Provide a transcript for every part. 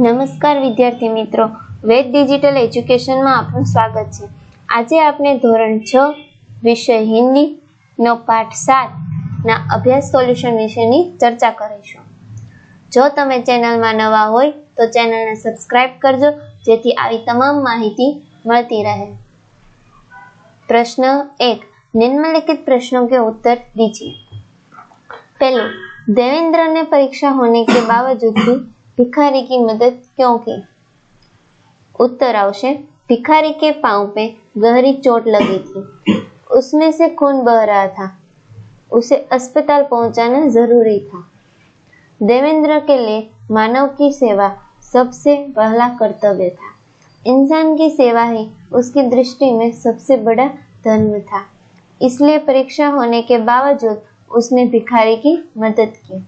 નમસ્કાર વિદ્યાર્થી મિત્રો વેદ ડિજિટલ એજ્યુકેશનમાં આપનું સ્વાગત છે આજે આપણે ધોરણ છ વિષય હિન્દી નો પાઠ સાત ના અભ્યાસ સોલ્યુશન વિશેની ચર્ચા કરીશું જો તમે ચેનલમાં નવા હોય તો ચેનલને સબસ્ક્રાઇબ કરજો જેથી આવી તમામ માહિતી મળતી રહે प्रश्न एक निम्नलिखित प्रश्नों के उत्तर दीजिए पहले देवेंद्र ने परीक्षा होने के बावजूद भी भिखारी की मदद क्यों की? उत्तर आवश्य भिखारी के पाँव पे गहरी चोट लगी थी। उसमें से खून बह रहा था। उसे अस्पताल पहुंचाना ज़रूरी था। देवेंद्र के लिए मानव की सेवा सबसे पहला कर्तव्य था। इंसान की सेवा ही उसकी दृष्टि में सबसे बड़ा धर्म था। इसलिए परीक्षा होने के बावजूद उसने भिखारी की मदद की।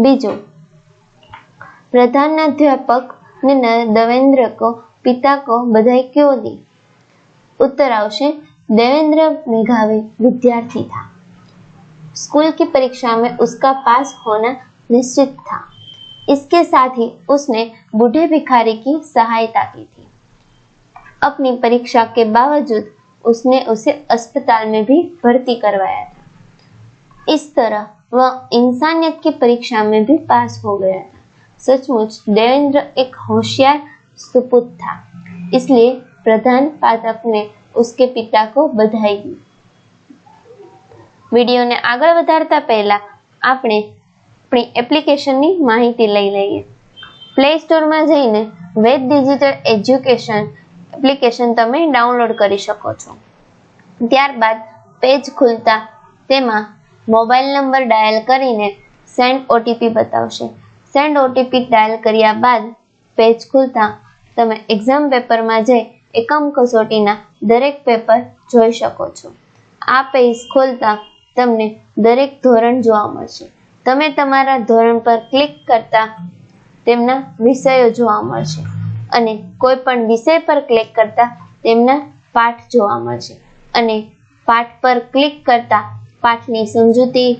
बीजो प्रधानाध्यापक ने देवेंद्र को पिता को बधाई क्यों दी उत्तर आवश्य देवेंद्र मेघावी विद्यार्थी था स्कूल की परीक्षा में उसका पास होना निश्चित था इसके साथ ही उसने बूढ़े भिखारी की सहायता की थी अपनी परीक्षा के बावजूद उसने उसे अस्पताल में भी भर्ती करवाया था इस तरह वह इंसानियत की परीक्षा में भी पास हो गया था सचमुच देवेंद्र एक होशियार सुपुत था इसलिए प्रधान पाठक ने उसके पिता को बधाई दी વિડીયોને આગળ વધારતા પહેલા આપણે આપણી એપ્લિકેશનની માહિતી લઈ લઈએ પ્લે સ્ટોરમાં જઈને વેદ ડિજિટલ એજ્યુકેશન એપ્લિકેશન તમે ડાઉનલોડ કરી શકો છો ત્યારબાદ પેજ ખુલતા તેમાં મોબાઈલ નંબર ડાયલ કરીને સેન્ડ ઓટીપી બતાવશે સેન્ડ ઓટીપી ડાયલ કર્યા બાદ પેજ ખુલતા તમે એક્ઝામ પેપરમાં જઈ એકમ કસોટીના દરેક પેપર જોઈ શકો છો. આ પેજ ખોલતા તમને દરેક ધોરણ જોવા મળશે. તમે તમારા ધોરણ પર ક્લિક કરતા તેમના વિષયો જોવા મળશે અને કોઈ પણ વિષય પર ક્લિક કરતા તેમના પાઠ જોવા મળશે. અને પાઠ પર ક્લિક કરતા પાઠની સમજૂતી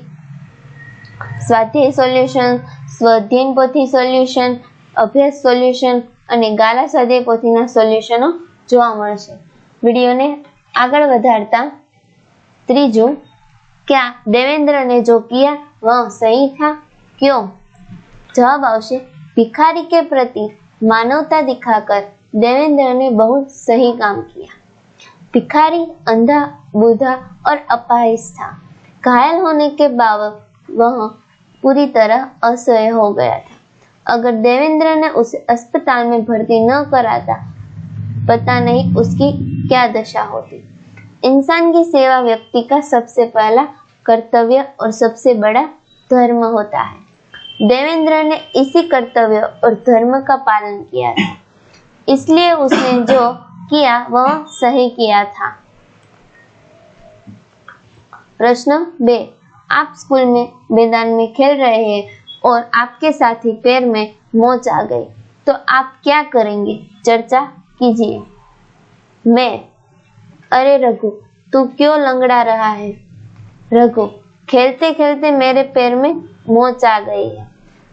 સ્વાધ્યાય સોલ્યુશન સ્વાધ્યાયન પોથી સોલ્યુશન અભ્યાસ સોલ્યુશન અને ગાલા સ્વાધ્યાય પોથીના સોલ્યુશનો જોવા મળશે વિડીયોને આગળ વધારતા ત્રીજું क्या देवेंद्र ने जो किया वह सही था क्यों जवाब आवश्य भिखारी के प्रति मानवता दिखाकर देवेंद्र ने बहुत सही काम किया भिखारी अंधा बूढ़ा और अपाहिज था घायल होने के बाद वह पूरी तरह असह्य हो गया था। अगर देवेंद्र ने उसे अस्पताल में भर्ती न कराता, पता नहीं उसकी क्या दशा होती। इंसान की सेवा व्यक्ति का सबसे पहला कर्तव्य और सबसे बड़ा धर्म होता है। देवेंद्र ने इसी कर्तव्य और धर्म का पालन किया था। इसलिए उसने जो किया, वह सही किया था। प्रश्न बे आप स्कूल में मैदान में खेल रहे हैं और आपके साथी पैर में मोच आ गई तो आप क्या करेंगे? चर्चा कीजिए। मैं, अरे रघु, तू क्यों लंगड़ा रहा है? रघु खेलते खेलते मेरे पैर में मोच आ गई है।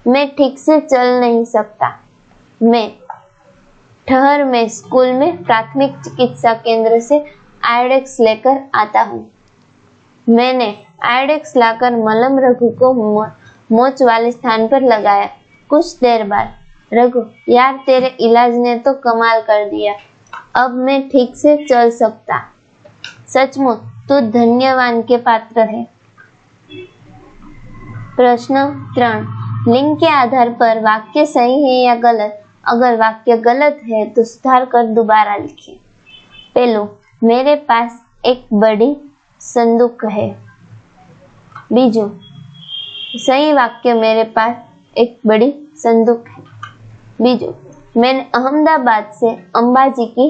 मैं ठीक से चल नहीं सकता। मैं, ठहर, में स्कूल में प्राथमिक चिकित्सा केंद्र से आयोडेक्स लेकर आता हूँ। मैंने आयोडेक्स लाकर मलम रघु को मोच वाले स्थान पर लगाया। कुछ देर बाद, रघु, यार तेरे इलाज ने तो कमाल कर दिया। अब मैं ठीक से चल सकता। सचमुच, तू धन्यवान के पात्र है। प्रश्न त्रण। लिंग के आधार पर वाक्य सही है या गलत? अगर वाक्य गलत है तो सुधार कर दोबारा लिखिए पहलो मेरे पास एक बड़ी संदूक है। बीजू, सही वाक्य मेरे पास एक बड़ी संदूक है। बीजू, मैंने अहमदाबाद से अंबाजी की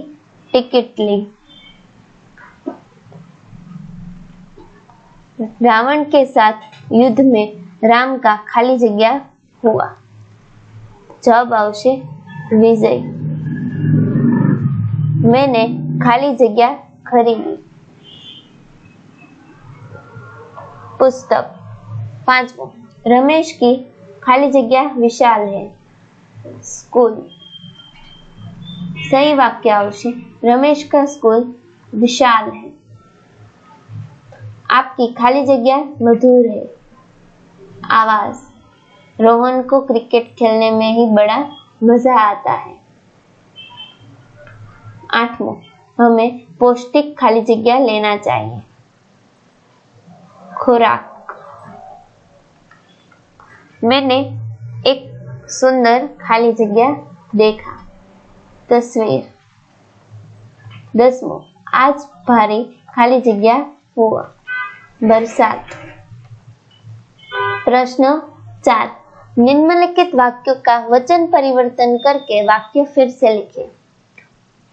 टिकट ली। रावण के साथ युद्ध में राम का खाली जगह हुआ। जवाब आवश्य विजय, मैंने खाली जगह खरीदी। पुस्तक। पांचवो, रमेश की खाली जगह विशाल है। स्कूल। सही वाक्य आवश्य रमेश का स्कूल विशाल है। आपकी खाली जगह मधुर है। आवाज़। रोहन को क्रिकेट खेलने में ही बड़ा मज़ा आता है। आठवां, हमें पौष्टिक खाली जगह लेना चाहिए। खुराक मैंने एक सुंदर खाली जगह देखा तस्वीर दसमो आज भारी खाली जगह हुआ बरसात प्रश्न चार निम्नलिखित वाक्यों का वचन परिवर्तन करके वाक्य फिर से लिखिए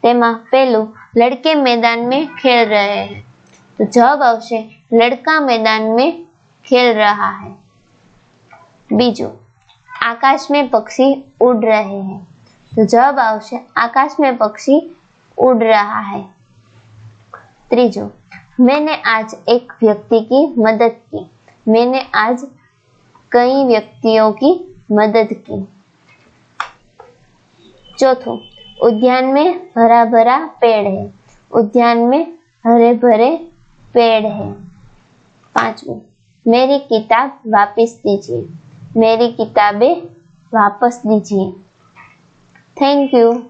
તેમાં પેલું लड़के मैदान में खेल रहे हैं तो जवाब આવશે लड़का मैदान में खेल रहा है बीजू आकाश में पक्षी उड़ रहे हैं तो जवाब આવશે आकाश में पक्षी उड़ रहा है ત્રીજો मैंने आज एक व्यक्ति की मदद की मैंने आज कई व्यक्तियों की मदद की चौथो उद्यान में हरा भरा पेड़ है उद्यान में हरे भरे पेड़ है। पांचवे मेरी किताब वापस दीजिए। मेरी किताबें वापस दीजिए। Thank you